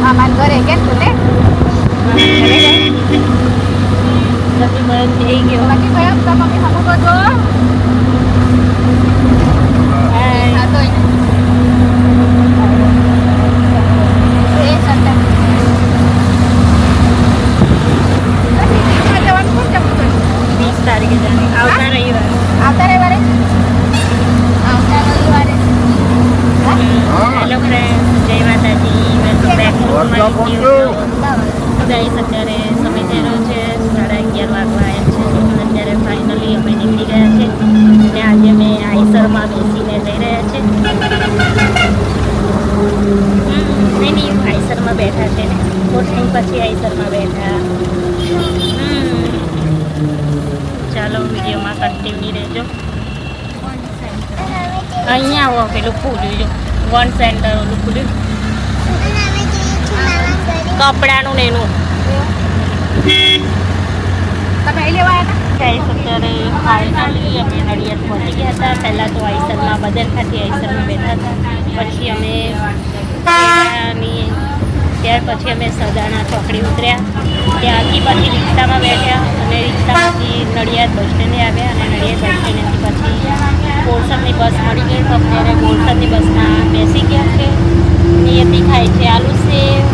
Paman goreng kan boleh? Boleh deh. Tapi mending yuk. Lagi bayar sama kita mau goreng. Hello friend જય માતાજી welcome back to my new તો અત્યારે સમય થયેલો છે સાડા અગિયાર વાગવા એમ છે. અત્યારે ફાઇનલી અમે નીકળી ગયા છે. અને આજે અમે આઈસરમાં બેસીને જઈ રહ્યા છે. નહીં નહીં આઈસરમાં બેઠા છે ને. બોટિંગ પછી આઈસરમાં બેઠા. ચાલો વિડીયોમાં કન્ટિન્યુ રહેજો. અહીંયા આવો પેલું ફૂલ જો વન સેન્ટર ઓલું ખુલ્યું કપડાનું ને એનું. અત્યારે ફાઇનલી અમે નડિયાદ પહોંચી ગયા હતા. પહેલાં તો આઈસરમાં બદર ખાતે આઈસરમાં બેઠા હતા. પછી અમે ત્યાર પછી અમે સદાના ચોકડી ઉતર્યા. ત્યાંથી પછી રિક્ષામાં બેઠ્યા અને રિક્ષામાંથી નડિયાદ બસ સ્ટેન્ડે આવ્યા અને નડિયાદ બસ સ્ટેન્ડેથી પછી બોરસદની બસ મળી ગઈ. તો અત્યારે બોરસદની બસમાં બેસી ગયા છે નિયતિ ખાય છે આલુ સેવ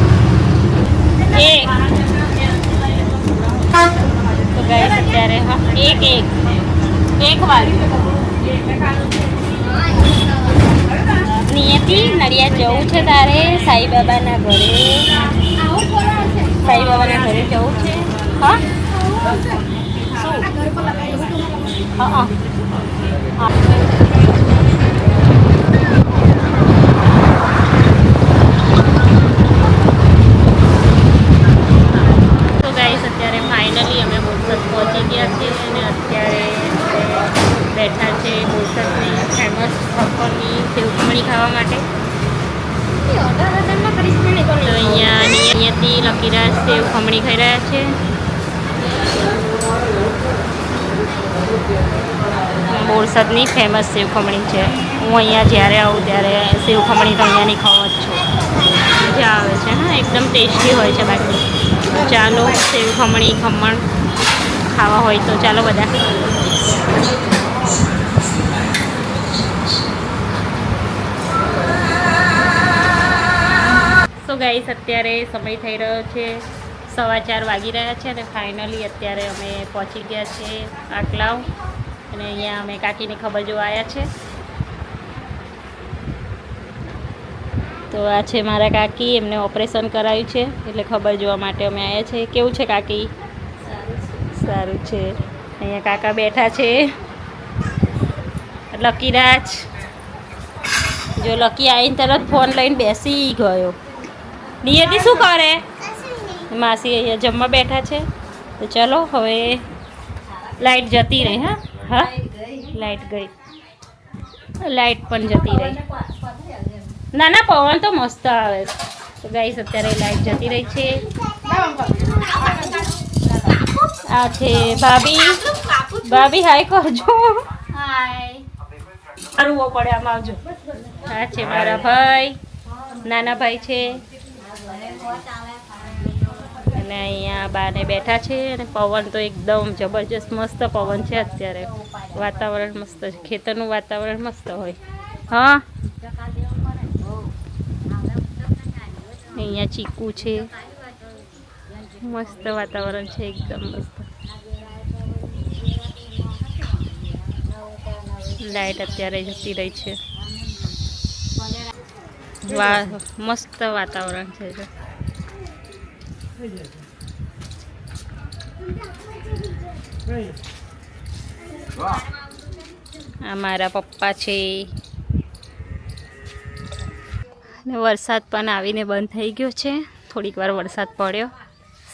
એક તો ગાઈસ અત્યારે હા એક એક એક વાર નિયતિ નડિયાદ જવું છે તારે સાઈબાબાના ઘરે સાઈબાબાના ઘરે જવું છે હા શું હા હા તો ગાઈસ અત્યારે ફાઇનલી અમે બોરસદ પહોંચી ગયા છીએ અને અત્યારે આપણે બેઠા છે બોરસદની ફેમસ ખપરની સેવખમણી ખાવા માટે. તો અહીંયા અહીંયાથી લકીરા સેવ ખમણી ખાઈ રહ્યા છે. બોરસદની ફેમસ સેવ ખમણી છે. હું અહીંયા જ્યારે આવું ત્યારે સેવ ખમણી તો અહીંયાની ખાવ જ છું. મજા આવે છે હા એકદમ ટેસ્ટી હોય છે બાકી. ચાલો સેવ ખમણી ખમણ ખાવા હોય તો ચાલો બધા. ગાઈસ અત્યારે સમય થઈ રહ્યો છે, સવા ચાર વાગી રહ્યા છે અને ફાઇનલી અત્યારે અમે પહોંચી ગયા છે આટલાવ અને અહીંયા અમે કાકીની ખબર જોવા આવ્યા છે. તો આ છે મારા કાકી, એમને ઓપરેશન કરાયું છે, એટલે ખબર જોવા માટે અમે આવ્યા છે. કેવું છે કાકી? સારું છે. અહીંયા કાકા બેઠા છે. લકીરાજ જો લકી આવીને તરત ફોન લઈને બેસી ગયો. નિયતિ શું કરે? માસી અહીંયા જમવા બેઠા છે. તો ચલો હવે લાઈટ જતી રહી હા? હા? લાઈટ ગઈ. લાઈટ પણ જતી રહી. ના ના પવન તો મસ્ત આવે. છે તો ગાઈસ અત્યારે લાઈટ જતી રહી છે. આ છે ભાભી. ભાભી હાય કરજો કરવો પડે આમાં આવજો હા છે મારા ભાઈ. નાના ભાઈ છે. અને અહીંયા બાને બેઠા છે અને પવન તો એકદમ જબરજસ્ત મસ્ત પવન છે અત્યારે. વાતાવરણ મસ્ત છે. ખેતરનું વાતાવરણ મસ્ત હોય. હા? અહીંયા ચીકુ છે. મસ્ત વાતાવરણ છે એકદમ મસ્ત. લાઈટ અત્યારે જતી રહી છે. મસ્ત વાતાવરણ છે. આ મારા પપ્પા છે. ને વરસાદ પણ આવીને બંધ થઈ ગયો છે. થોડીક વાર વરસાદ પડ્યો.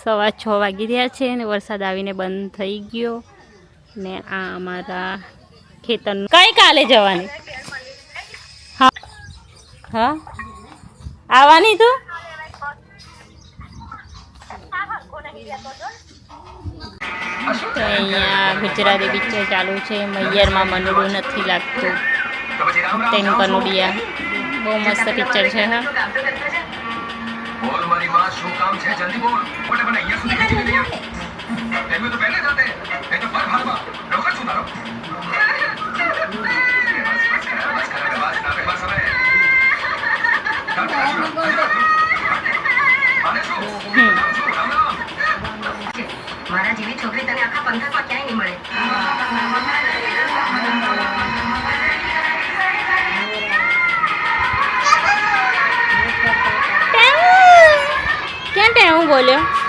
સવા છ વાગી રહ્યા છે અને વરસાદ આવીને બંધ થઈ ગયો. ને આ અમારા ખેતરનું કઈ કાલે જવાની? હા. હા? આવવાની તું? તો અહીંયા ગુજરાતી પિક્ચર ચાલુ છે. મૈયરમાં મનડું નથી લાગતું. તેનું કનુડિયા. બહુ મસ્ત પિક્ચર છે, હા. તો પહેલે જાતે તો પર Монголе.